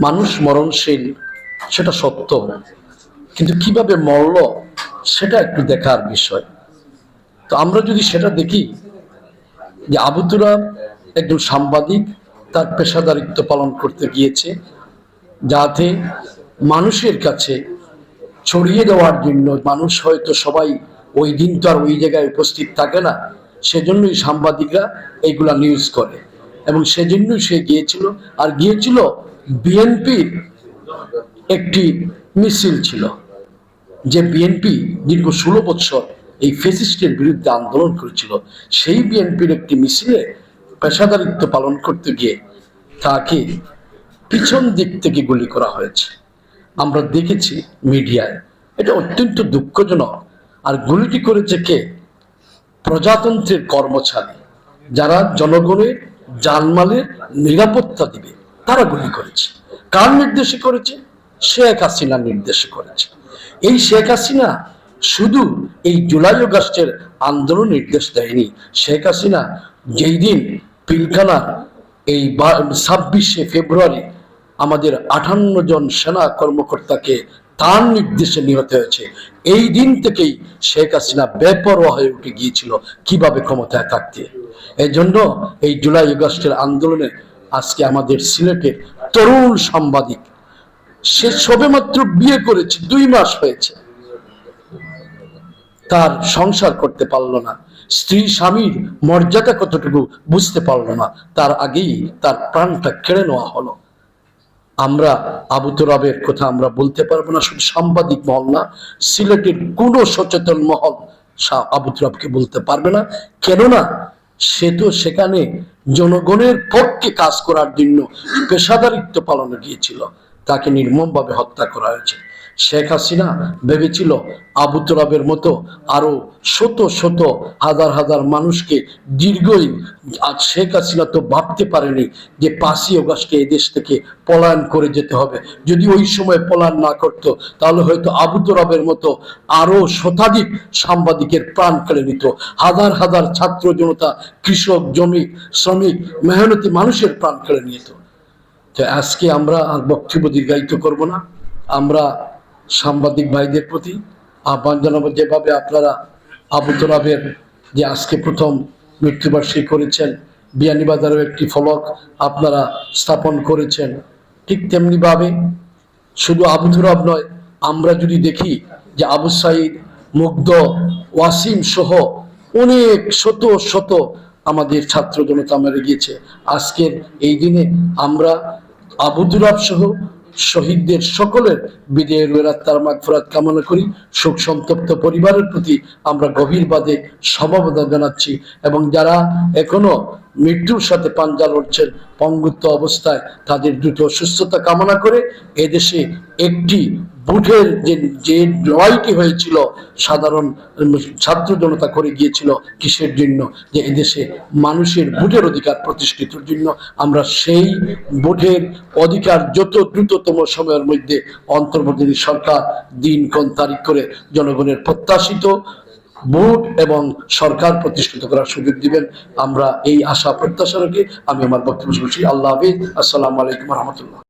মানুষ মরণশীল, সেটা সত্য। কিন্তু কীভাবে মরল, সেটা একটু দেখার বিষয়। তো আমরা যদি সেটা দেখি, যে আবু তুরাব একজন সাংবাদিক, তার পেশাদারিত্ব পালন করতে গিয়েছে, যাতে মানুষের কাছে ছড়িয়ে দেওয়ার জন্য মানুষ হয়তো সবাই ওই দিন তো আর ওই জায়গায় উপস্থিত থাকে না, সেজন্যই সাংবাদিকরা এইগুলা নিউজ করে। এবং সেজন্যই সে গিয়েছিল, আর গিয়েছিল বিএনপির একটি মিছিল ছিল, যে বিএনপি দীর্ঘ ষোলো বছর এই ফেসিস্টের বিরুদ্ধে আন্দোলন করেছিল। সেই বিএনপির একটি মিছিলে পেশাদারিত্ব পালন করতে গিয়ে তাকে পিছন দিক থেকে গুলি করা হয়েছে। আমরা দেখেছি মিডিয়ায়, এটা অত্যন্ত দুঃখজনক। আর গুলিটি করেছে কে? প্রজাতন্ত্রের কর্মচারী, যারা জনগণের জানমালের নিরাপত্তা দিবে। তারা গুলি করেছে। কার নির্দেশে করেছে? শেখ হাসিনার নির্দেশে করেছে। এই শেখ হাসিনা শুধু এই জুলাই আগস্টের আন্দোলন নির্দেশ দেয়নি। শেখ হাসিনা যেই দিন পিলখানা এই ছাব্বিশে ফেব্রুয়ারি আমাদের আঠান্ন জন সেনা কর্মকর্তাকে তার নির্দেশে নিহত হয়েছে। এই দিন থেকেই শেখ হাসিনা বেপরোয়া হয়ে উঠে গিয়েছিল কীভাবে ক্ষমতায় থাকতে। এই জন্য এই জুলাই আগস্টের আন্দোলনে আজকে আমাদের সিলেটের তরুণ সাংবাদিক, সে সবেমাত্র বিয়ে করেছে, দুই মাস হয়েছে। তার সংসার করতে পারল না, স্ত্রী স্বামীর মর্যাদা কতটুকু বুঝতে পারল না, তার আগেই তার প্রাণটা কেড়ে নেওয়া হলো। আমরা আবু তোরাবের কথা আমরা বলতে পারব না, শুধু সাংবাদিক মহল না, সিলেটের কোনো সচেতন মহল আবু তোরাবকে বলতে পারবে না। কেননা সে তো সেখানে জনগণের পক্ষে কাজ করার জন্য পেশাদারিত্ব পালনে গিয়েছিল। তাকে নির্মমভাবে হত্যা করা হয়েছে। শেখ হাসিনা ভেবেছিল আবু তোরাবের মতো আরও শত শত হাজার হাজার মানুষকে দীর্ঘই আজ শেখ হাসিনা তো ভাবতে পারেনি যে পাঁচই অগাস্টে এদেশ থেকে পলায়ন করে যেতে হবে। যদি ওই সময় পলায়ন না করতো, তাহলে হয়তো আবু তোরাবের মতো আরও শতাধিক সাংবাদিকের প্রাণ কেড়ে নিত হাজার হাজার ছাত্র জনতা, কৃষক, জমি, শ্রমিক, মেহনতি মানুষের প্রাণ কেড়ে নিত তো আজকে আমরা বক্তব্য দীর্ঘায়িত করব না। আমরা সাংবাদিক ভাইদের প্রতি আহ্বান জানাব যেভাবে আপনারা আবু তোরাবের যে আজকে প্রথম মৃত্যুবার্ষিকী করেছেন, বিয়ানীবাজারেও একটি ফলক আপনারা স্থাপন করেছেন, ঠিক তেমনিভাবে শুধু আবু তুরাব নয়, আমরা যদি দেখি যে আবু সাইদ, মুগ্ধ, ওয়াসিম সহ অনেক শত শত আমাদের ছাত্র জনতা মেরে গিয়েছে। আজকের এই দিনে আমরা আবু দুরাব সহ শহীদদের সকলের বিজয়ের তার মাগফরাত কামনা করি। শোক সন্তপ্ত পরিবারের প্রতি আমরা গভীরবাদে সমবেদনা জানাচ্ছি এবং যারা এখনও মৃত্যুর সাথে পাঞ্জা লড়ছেন পঙ্গুত্ব অবস্থায় তাদের দ্রুত সুস্থতা কামনা করে এদেশে একটি বুথের যে যে লড়াইটি হয়েছিল, সাধারণ ছাত্র জনতা করে গিয়েছিল কিসের জন্য? যে এদেশে মানুষের ভোটের অধিকার প্রতিষ্ঠিতর জন্য। আমরা সেই ভোটের অধিকার যত দ্রুততম সময়ের মধ্যে অন্তর্বর্তী সরকার দিন কোন তারিখ করে জনগণের প্রত্যাশিত ভোট এবং সরকার প্রতিষ্ঠিত করার সুযোগ দিবেন। আমরা এই আশা প্রত্যাশা রাখি। আমি আমার বক্তব্য শুনছি। আল্লাহ হাফিজ। আসসালামু আলাইকুম রহমতুল্লাহ।